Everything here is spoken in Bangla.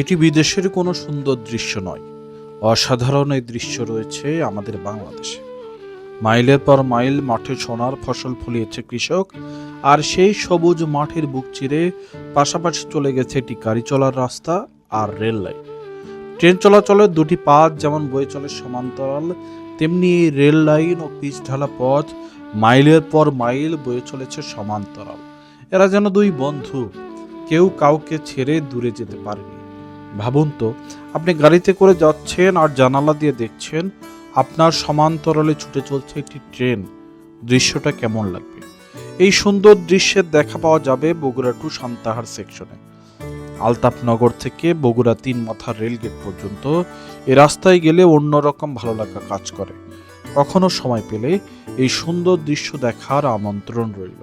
এটি বিদেশের কোনো সুন্দর দৃশ্য নয়। অসাধারণ এই দৃশ্য রয়েছে আমাদের বাংলাদেশে। মাইলের পর মাইল মাঠে সোনার ফসল ফলিয়েছে কৃষক, আর সেই সবুজ মাঠের বুক চিরে পাশাপাশি চলে গেছে একটি গাড়ি চলার রাস্তা আর রেল লাইন। ট্রেন চলাচলের দুটি পাত যেমন বয়ে চলে সমান্তরাল, তেমনি রেল লাইন ও পিচ ঢালা পথ মাইলের পর মাইল বয়ে চলেছে সমান্তরাল। এরা যেন দুই বন্ধু, কেউ কাউকে ছেড়ে দূরে যেতে পারেনি। ভাবুন তো, আপনি গাড়িতে করে যাচ্ছেন আর জানালা দিয়ে দেখছেন আপনার সমান্তরালে ছুটে চলছে একটি ট্রেন। দৃশ্যটা কেমন লাগবে? এই সুন্দর দৃশ্যের দেখা পাওয়া যাবে বগুড়া টু সান্তাহার সেকশনে। আলতাপনগর থেকে বগুড়া তিন মাথার রেলগেট পর্যন্ত এ রাস্তায় গেলে অন্যরকম ভালো লাগা কাজ করে। কখনো সময় পেলে এই সুন্দর দৃশ্য দেখার আমন্ত্রণ রইল।